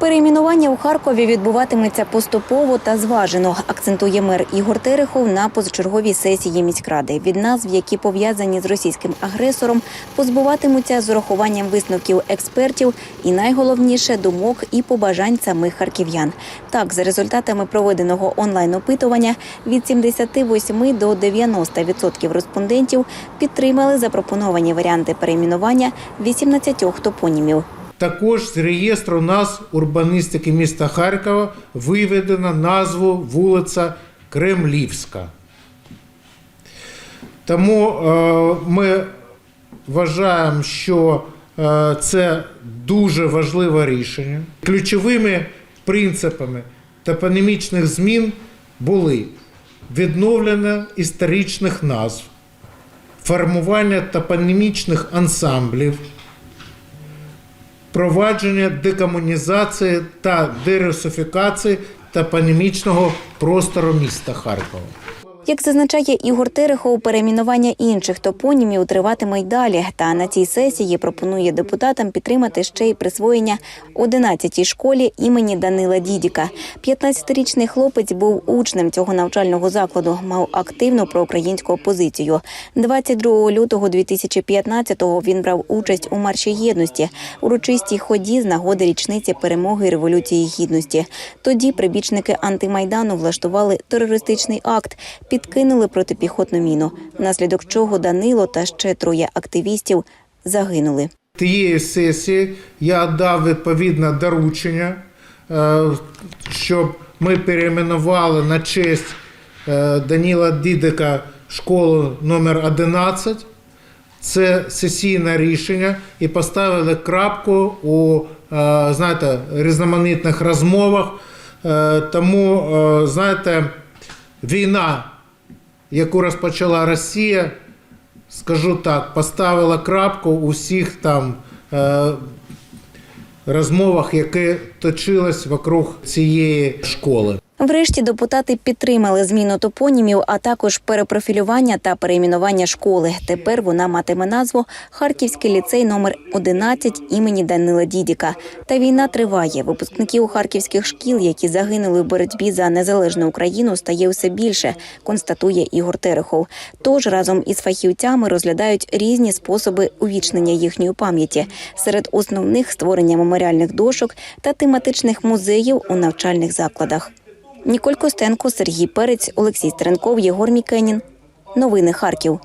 Перейменування у Харкові відбуватиметься поступово та зважено, акцентує мер Ігор Терехов на позачерговій сесії міськради. Від назв, які пов'язані з російським агресором, позбуватимуться з урахуванням висновків експертів і найголовніше думок і побажань самих харків'ян. Так, за результатами проведеного онлайн-опитування від 78 до 90% респондентів підтримали запропоновані варіанти перейменування 18 топонімів. Також з реєстру назв урбаністики міста Харкова виведено назву вулиця Кремлівська. Тому е, ми вважаємо, що е, це дуже важливе рішення. Ключовими принципами топонімічних змін були відновлення історичних назв, формування топонімічних ансамблів провадження декомунізації та дерусифікації та панімічного простору міста Харкова. Як зазначає Ігор Терехов, перейменування інших топонімів триватиме й далі. Та на цій сесії пропонує депутатам підтримати ще й присвоєння 11-й школі імені Данила Дідіка. 15-річний хлопець був учнем цього навчального закладу, мав активну проукраїнську позицію. 22 лютого 2015-го він брав участь у марші єдності, урочистій ході з нагоди річниці перемоги Революції Гідності. Тоді прибічники антимайдану влаштували терористичний акт, підкинули протипіхотну міну, внаслідок чого Данило та ще троє активістів загинули. Тієї сесії я дав відповідне доручення, е, щоб ми перейменували на честь е, Даніла Дідика школу номер 11. Це сесійне рішення і поставили крапку у е, знаєте, різноманітних розмовах. Тому, знаєте, війна, яку розпочала Росія, скажу так, поставила крапку у всіх там е, розмовах, які точились вокруг цієї школи. Врешті депутати підтримали зміну топонімів, а також перепрофілювання та перейменування школи. Тепер вона матиме назву Харківський ліцей номер 11 імені Данила Дідіка. Та війна триває. Випускників харківських шкіл, які загинули в боротьбі за незалежну Україну, стає все більше, констатує Ігор Терехов. Тож разом із фахівцями розглядають різні способи увічнення їхньої пам'яті. Серед основних створення меморіальних дошок та тематичних музеїв у навчальних закладах. Ніколь Костенко, Сергій Перець, Олексій Стренков, Єгор Мікенін. Новини Харків.